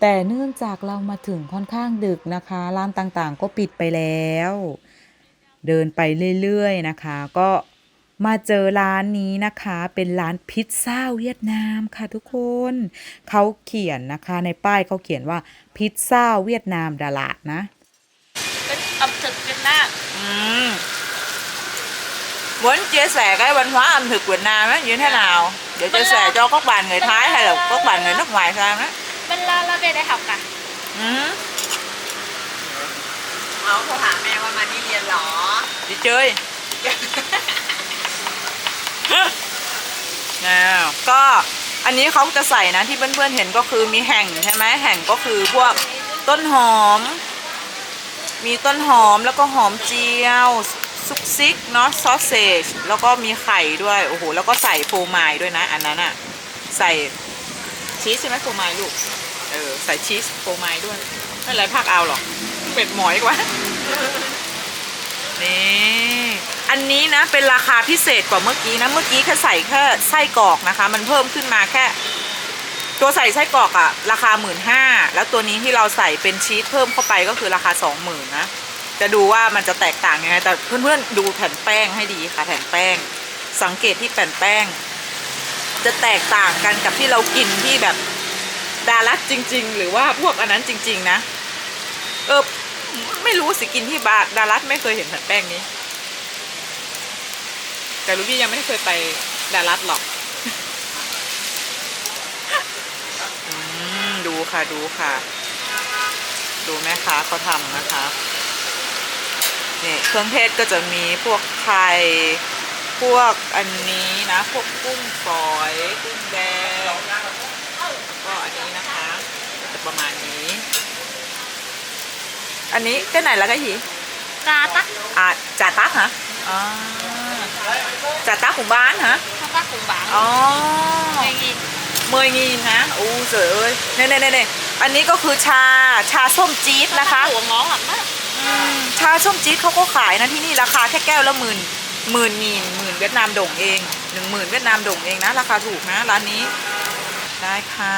แต่เนื่องจากเรามาถึงค่อนข้างดึกนะคะ ร้านต่างๆ ก็ปิดไปแล้ว เดินไปเรื่อยๆนะคะ ก็มาเจอร้านนี้นะคะ เป็นร้านพิซซ่าเวียดนามค่ะทุกคน เขาเขียนนะคะในป้ายเขาเขียนว่าพิซซ่าเวียดนามดาลาดนะเป็น ẩm thực Việt Nam Ừm. Muốn chia sẻ cái văn hóa ẩm thực Việt Nam ấy như thế nào để chia Vâng sẻ ạ. cho các bạn người Thái hay là các bạn người nước ngoài sang đấy bên là là về đại học à ừ. เอาโทรหาแม่ว่ามานี่เรียนเหรอ đi chơi นะก็อันนี้เขาจะใส่นะที่เพื่อนๆเห็นก็คือมีแห่งใช่ไหมแห่งก็คือพวกต้นหอม มีต้นหอมแล้วก็หอมเจียวซุกซิกเนาะซอสเซจแล้วก็มีไข่ด้วยโอ้โหแล้วก็ใส่โฟมายด้วยนะ อันนั้นอะใส่ชีสใช่ไหมโฟมายลูก เออใส่ชีสโฟมายด้วย ไม่ไรภาคเอาหรอก เป็ดหมอยกว่า นี่ อันนี้นะเป็นราคาพิเศษกว่าเมื่อกี้นะ เมื่อกี้แค่ใส่แค่ไส้กรอกนะคะ มันเพิ่มขึ้นมาแค่ ตัวใส่ไส้กรอกอะราคาหมื่นห้าแล้วตัวนี้ที่เราใส่เป็นชีสเพิ่มเข้าไปก็คือราคาสองหมื่นนะจะดูว่ามันจะแตกต่างยังไงแต่เพื่อนๆดูแผ่นแป้งให้ดีค่ะ แผ่นแป้ง สังเกตที่แผ่นแป้ง จะแตกต่างกันกับที่เรากินที่แบบ ดารัสจริง ๆ หรือว่าพวกอันนั้นจริง ๆ นะ เออ ไม่รู้สิกินที่บาร์ดารัสไม่เคยเห็นแผ่นแป้งนี้ แต่ลูกี้ยังไม่เคยไปดารัสหรอกอดูค่ะดูค่ะ ดูแม่ค้าเขาทำนะคะนี่เครื่องเทศก็จะมีพวกไข่พวกอันนี้นะ พวกกุ้งฝอย กุ้งแดงก็อันนี้นะคะก็ จะประมาณนี้ อันนี้ cái này là cái gì cà tắc à trà tắc hả à, trà tắc cũng bán hả không tắc cùng bạn อ๋อ Ngày gì เมยงีนฮะอู้เสยเอ้ยเน่เน่เน่เน่อันนี้ก็คือชาชาส้มจี๊ดนะคะ của ngon lắm á อืมชาส้มจี๊ดเขาก็ขายนะที่นี่ราคาแค่แก้วละหมื่นหมื่นงีนหมื่นเวียดนามด่งเองหนึ่งหมื่นเวียดนามด่งเองนะ ราคาถูกนะร้านนี้ได้ค่ะ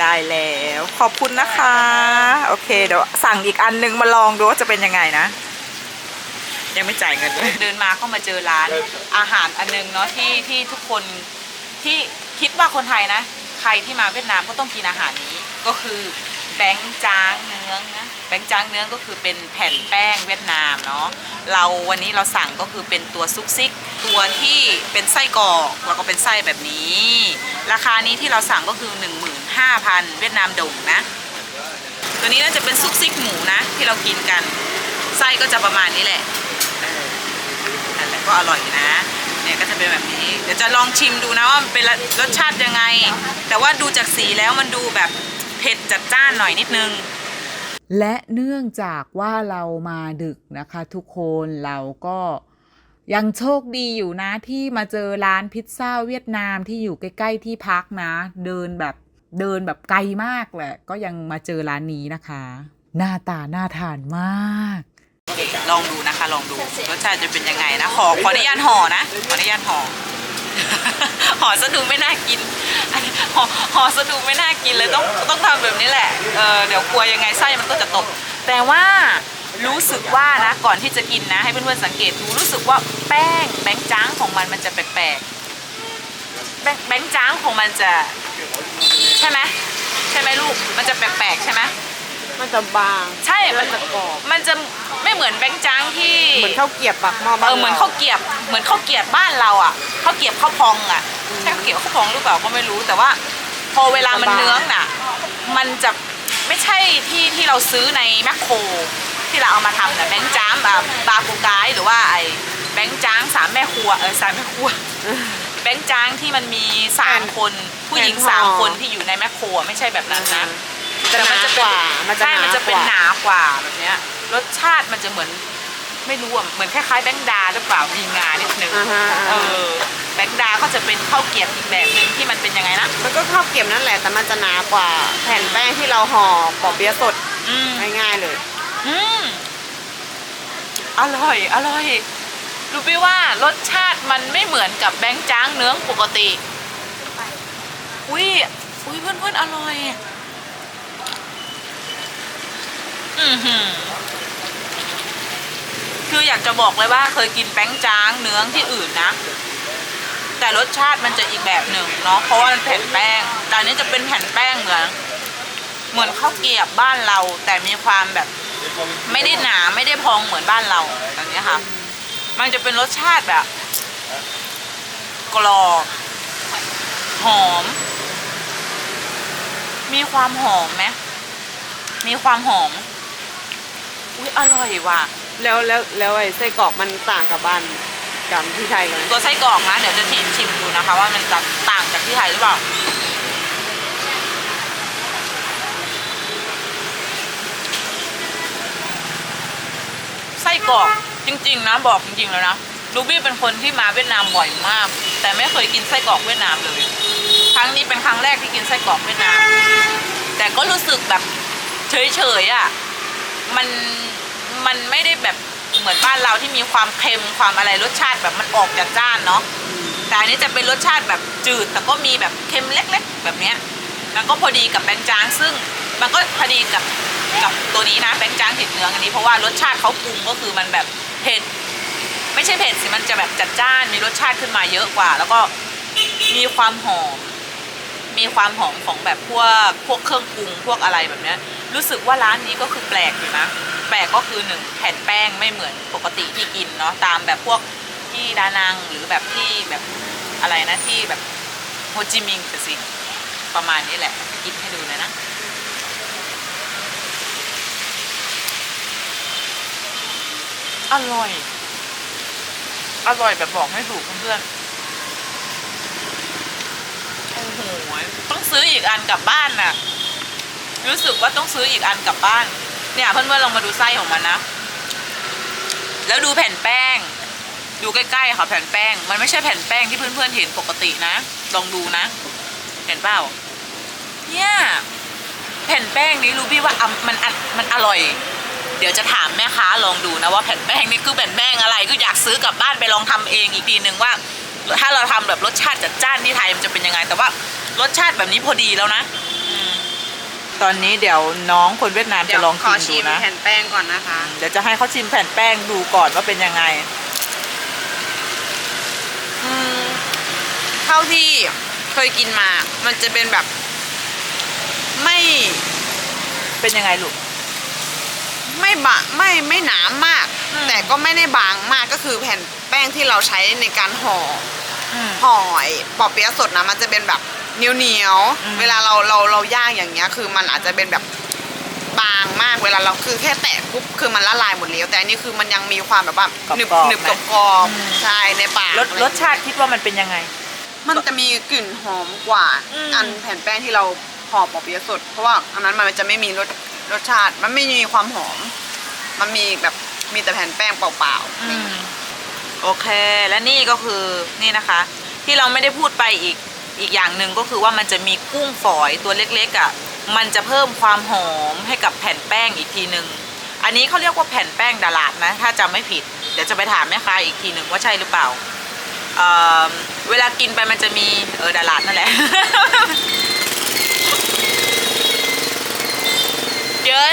ได้แล้ว ขอบคุณนะคะ โอเคเดี๋ยวสั่งอีกอันนึงมาลองดูว่าจะเป็นยังไงนะ ยังไม่จ่ายเงินเลยเดินมาก็มาเจอร้านอาหารอันนึงเนาะที่ที่ทุกคนที่คิดว่าคนไทยนะ ใครที่มาเวียดนามก็ต้องกินอาหารนี้ ก็คือแบงจางเนื้อนะ แบงจ้างเนื้อก็คือเป็นแผ่นแป้งเวียดนามเนาะเราวันนี้เราสั่งก็คือเป็นตัวซุกซิก ตัวที่เป็นไส้กรอกแล้วก็เป็นไส้แบบนี้ ราคานี้ที่เราสั่งก็คือ 15,000 เวียดนามดงนะ ตัวนี้น่าจะเป็นซุกซิกหมูนะ ที่เรากินกันไส้ก็จะประมาณนี้แหละเออนั่นแหละก็อร่อยนะเนี่ยก็จะเป็นแบบนี้เดี๋ยวจะลองชิมดูนะว่ามันเป็นรสชาติยังไง แต่ว่าดูจากสีแล้วมันดูแบบเผ็ดจัดจ้านหน่อยนิดนึง และเนื่องจากว่าเรามาดึกนะคะทุกคนเราก็ยังโชคดีอยู่นะที่มาเจอร้านพิซซ่าเวียดนามที่อยู่ใกล้ ๆ ที่พักนะ เดินแบบเดินแบบไกลมากแหละ ก็ยังมาเจอร้านนี้นะคะ หน้าตาน่าทานมาก ลองดูนะคะ ลองดูรสชาติจะเป็นยังไงนะขอขออนุญาตห่อนะขออนุญาตห่อ ห่อซะดูไม่น่ากินห่อห่อซะดูไม่น่ากินเลยต้องต้องทำแบบนี้แหละเออเดี๋ยวกลัวยังไงไส้มันก็จะตก แต่ว่ารู้สึกว่านะก่อนที่จะกินนะ ให้เพื่อนๆสังเกตดูรู้สึกว่าแป้งแบงจ้างของมันมันจะแปลกๆแบงแบงจ้างของมันจะ ใช่ไหมใช่ไหมลูกมันจะแปลกๆใช่ไหม มันจะบางใช่ มัมันนจะกรอบมันจะไม่เหมือนแบงค์จ้างที่เหมือนข้าวเกรียบปากหม้อบ้าเอนอเหมือนข้าวเกรียบ เหมือนข้าวเกรียบบ้านเราอะข้าวเกรียบข้าวพองอะใช่ข้าวเกรียบข้าวพองหรือเปล่าก็ไม่รู้แต่ว่า พอเวลามันเนื้องน่ะ มันจะไม่ใช่ที่ที่เราซื้อในแมคโคร ที่เราเอามาทำน่ะแบงค์จ้ามแบบบาปูกายหรือว่าไอ้แบงค์จ้างสามแม่ครัวเออสามแม่ครัว แบงค์จ้างที่มันมีสามคน ผู้หญิงสามคนที่อยู่ในแมคโครอะไม่ใช่แบบนั้นนะ จะหนากว่ามันจะใช่หมันนาจะกเป็นว่าหนากว่าแบบเนี้ยรสชาติมันจะเหมือนไม่รู้อะเหมือนคล้ายๆแบงค์ดาหรือเปล่ามีงานิดนึงอ่าฮะ เออแบงค์ดาก็จะเป็นข้าวเกรียบอีกแบบหนึ่งที่มันเป็นยังไงนะมันก็ข้าวเกรียบนั่นแหละแต่มันจะหนากว่าแผ่นแป้งที่เราห่อปอเปี๊ยะสดอืมง่ายๆเลย อืมอร่อยอร่อยรู้ไหมว่ารสชาติมันไม่เหมือนกับแบงค์จ้างเนื้องปกติ อุ้ยอุ้ยเพื่อนๆอร่อย หือ คืออยากจะบอกเลยว่าเคยกินแป้งจ้างเนื้อที่อื่นนะ แต่รสชาติมันจะอีกแบบหนึ่งเนาะเพราะว่ามันแผ่นแป้งแต่อันนี้จะเป็นแผ่นแป้งเหมือนเหมือนข้าวเกรียบบ้านเรา แต่มีความแบบ ไม่ได้หนาไม่ได้พองเหมือนบ้านเราแบบนี้ค่ะ มันจะเป็นรสชาติแบบ กรอบหอม มีความหอมไหมมีความหอม อุ้ยอร่อยว่ะแล้วแล้วแล้วไอ้ไส้กรอกมันต่างกับบ้านกับที่ไทยกันไหมตัวไส้กรอกนะเดี๋ยวจะชิมชิมดูนะคะ ว่ามันจะต่างจากที่ไทยหรือเปล่าไส้กรอกจริง ๆ นะบอกจริงๆแล้วนะลูบี้เป็นคนที่มาเวียดนามบ่อยมาก แต่ไม่เคยกินไส้กรอกเวียดนามเลย ครั้งนี้เป็นครั้งแรกที่กินไส้กรอกเวียดนาม แต่ก็รู้สึกแบบเฉยๆอะ มันมันไม่ได้แบบเหมือนบ้านเราที่มีความเค็มความอะไรรสชาติแบบมันออกจากจ้านเนาะแต่อันนี้จะเป็นรสชาติแบบจืด แต่ก็มีแบบเค็มเล็ก ๆ แบบเนี้ยแล้วก็พอดีกับแบงจางซึ่งมันก็พอดีกับกับตัวนี้นะแบงจางติดเนื้ออันนี้เพราะว่ารสชาติเขาปรุงก็คือมันแบบเผ็ดไม่ใช่เผ็ดสิมันจะแบบจัดจ้านมีรสชาติขึ้นมาเยอะกว่า แล้วก็มีความหอม มีความหอมของแบบพวกพวกเครื่องปรุงพวกอะไรแบบเนี้ยรู้สึกว่าร้านนี้ก็คือแปลกอยู่นะ แปลกก็คือหนึ่งแผ่นแป้งไม่เหมือนปกติที่กินเนาะตามแบบพวกที่ดานังหรือแบบที่แบบอะไรนะที่แบบโฮจิมินห์สิประมาณนี้แหละกินให้ดูเลยนะอร่อย อร่อยแบบบอกไม่ถูกเพื่อนๆโอ้โห ต้องซื้ออีกอันกลับบ้านน่ะ รู้สึกว่าต้องซื้ออีกอันกลับบ้าน เนี่ยเพื่อนๆลองมาดูไส้ของมันนะ แล้วดูแผ่นแป้ง ดูใกล้ๆค่ะแผ่นแป้ง มันไม่ใช่แผ่นแป้งที่เพื่อนๆเห็นปกตินะ ลองดูนะ เห็นเปล่า เนี่ย แผ่นแป้งนี้รู้พี่ว่ามันมันอร่อย เดี๋ยวจะถามแม่ค้าลองดูนะว่าแผ่นแป้งนี่คือแผ่นแป้งอะไรก็อยากซื้อกลับบ้านไปลองทำเองอีกทีหนึ่งว่า ถ้าเราทำแบบรสชาติจัดจ้านที่ไทยมันจะเป็นยังไง แต่ว่ารสชาติแบบนี้พอดีแล้วนะอืมตอนนี้เดี๋ยวน้องคนเวียดนามเดี๋จะยวลองขอกินชิดูมนะแผ่นแป้งก่อนนะคะ เดี๋ยวจะให้เขาชิมแผ่นแป้งดูก่อนว่าเป็นยังไงอืมเท่าที่เคยกินมา มันจะเป็นแบบ ไม่เป็นยังไงลูก ไม่บะไม่ไม่หนามากอืม แต่ก็ไม่ได้บางมากก็คือแผ่นแป้งที่เราใช้ในการห่ออืม ห่อไอ้ปอเปี๊ยะสดนะมันจะเป็นแบบเหนียวเหนียวๆอืม เวลาเราเราเราย่างอย่างเงี้ย คือมันอาจจะเป็นแบบบางมากเวลาเราคือแค่แตะปุ๊บคือมันละลายหมดแล้วแต่อันนี้คือมันยังมีความแบบว่าหนึบกรอบๆหนึบไหมกับกรอบอืม ใช่ในปากรสรสชาติคิดว่ามันเป็นยังไง มันจะมีกลิ่นหอมกว่าอืม อันแผ่นแป้งที่เราห่อปอเปี๊ยะสด เพราะว่าอันนั้นมันจะไม่มีรสรสชาติ มันไม่มีความหอม มันมีแบบ มีแต่แผ่นแป้งเปล่าๆอืมโอเค และนี่ก็คือนี่นะคะ ที่เราไม่ได้พูดไปอีกอีกอย่างหนึ่งก็คือว่ามันจะมีกุ้งฝอยตัวเล็กๆอะ่ะมันจะเพิ่มความหอมให้กับแผ่นแป้งอีกทีหนึ่งอันนี้เขาเรียกว่าแผ่นแป้งดาลาดนะ ถ้าจำไม่ผิด เดี๋ยวจะไปถามแม่ค้าอีกทีหนึ่งว่าใช่หรือเปล่าเอ่อเวลากินไปมันจะมีเออดาลาดนั่นแหละ Chơi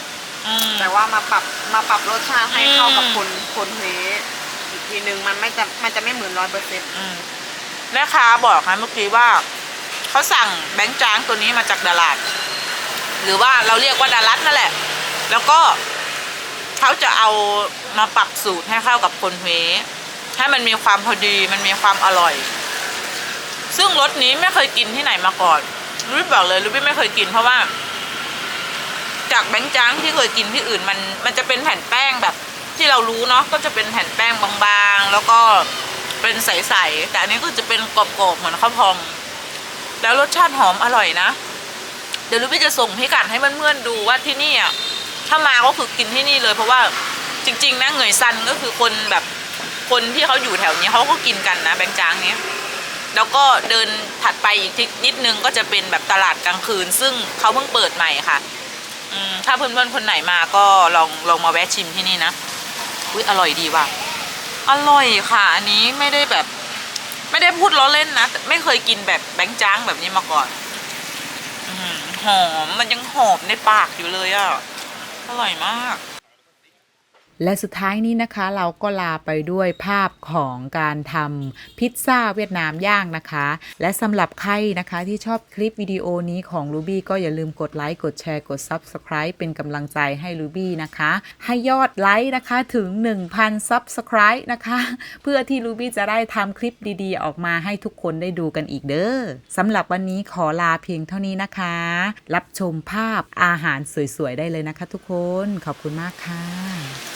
Ừ. แต่ว่ามาปรับมาปรับรสชาติให้อืม เข้ากับคนคนเฮอีกทีหนึ่งมันไม่จะมันจะไม่เหมือนร้อยเปอร์เซ็นต์อืมแม่ค้าบอกนะเมื่อกี้ว่าเขาสั่งแบงค์จางตัวนี้มาจากดาลาดหรือว่าเราเรียกว่าดารัดนั่นแหละ แล้วก็เขาจะเอามาปรับสูตรให้เข้ากับคนเวให้มันมีความพอดีมันมีความอร่อย ซึ่งรสนี้ไม่เคยกินที่ไหนมาก่อนรูบี้บอกเลยรูบี้ไม่เคยกินเพราะว่า จากแบงค์จางที่เคยกินที่อื่นมันมันจะเป็นแผ่นแป้งแบบที่เรารู้เนาะก็จะเป็นแผ่นแป้งบางๆ แล้วก็เป็นใสๆแต่อันนี้ก็จะเป็นกรอบๆเหมือนข้าวพอง แล้วรสชาติหอมอร่อยนะ เดี๋ยวลูกพี่จะส่งพิกัดให้เพื่อนๆดูว่าที่นี่อะถ้ามาก็คือกินที่นี่เลย เพราะว่าจริง ๆนะเหงยซันก็คือคนแบบคนที่เขาอยู่แถวนี้เขาก็กินกันนะแบงจางเนี้ยแล้วก็เดินถัดไปอีกทิศนิดนึงก็จะเป็นแบบตลาดกลางคืน ซึ่งเขาเพิ่งเปิดใหม่ค่ะ ถ้าเพื่อนๆคนไหนมาก็ลองลองมาแวะชิมที่นี่นะอุ้ยอร่อยดีว่ะอร่อยค่ะ อันนี้ไม่ได้แบบ ไม่ได้พูดล้อเล่นนะไม่เคยกินแบบแบงค์จ้างแบบนี้มาก่อนอหอมมันยังหอมในปากอยู่เลยอะอร่อยมาก และสุดท้ายนี้นะคะเราก็ลาไปด้วยภาพของการทำพิซซ่าเวียดนามย่างนะคะ และสำหรับใครนะคะที่ชอบคลิปวิดีโอนี้ของ Ruby ก็อย่าลืมกดไลค์กดแชร์กด Subscribe เป็นกำลังใจให้ Ruby นะคะ ให้ยอดไลค์นะคะถึง 1,000 Subscribe นะคะ เพื่อที่ Ruby จะได้ทำคลิปดีๆ ออกมาให้ทุกคนได้ดูกันอีกเด้อสำหรับวันนี้ขอลาเพียงเท่านี้นะคะ รับชมภาพอาหารสวยๆ ได้เลยนะคะทุกคนขอบคุณมากค่ะ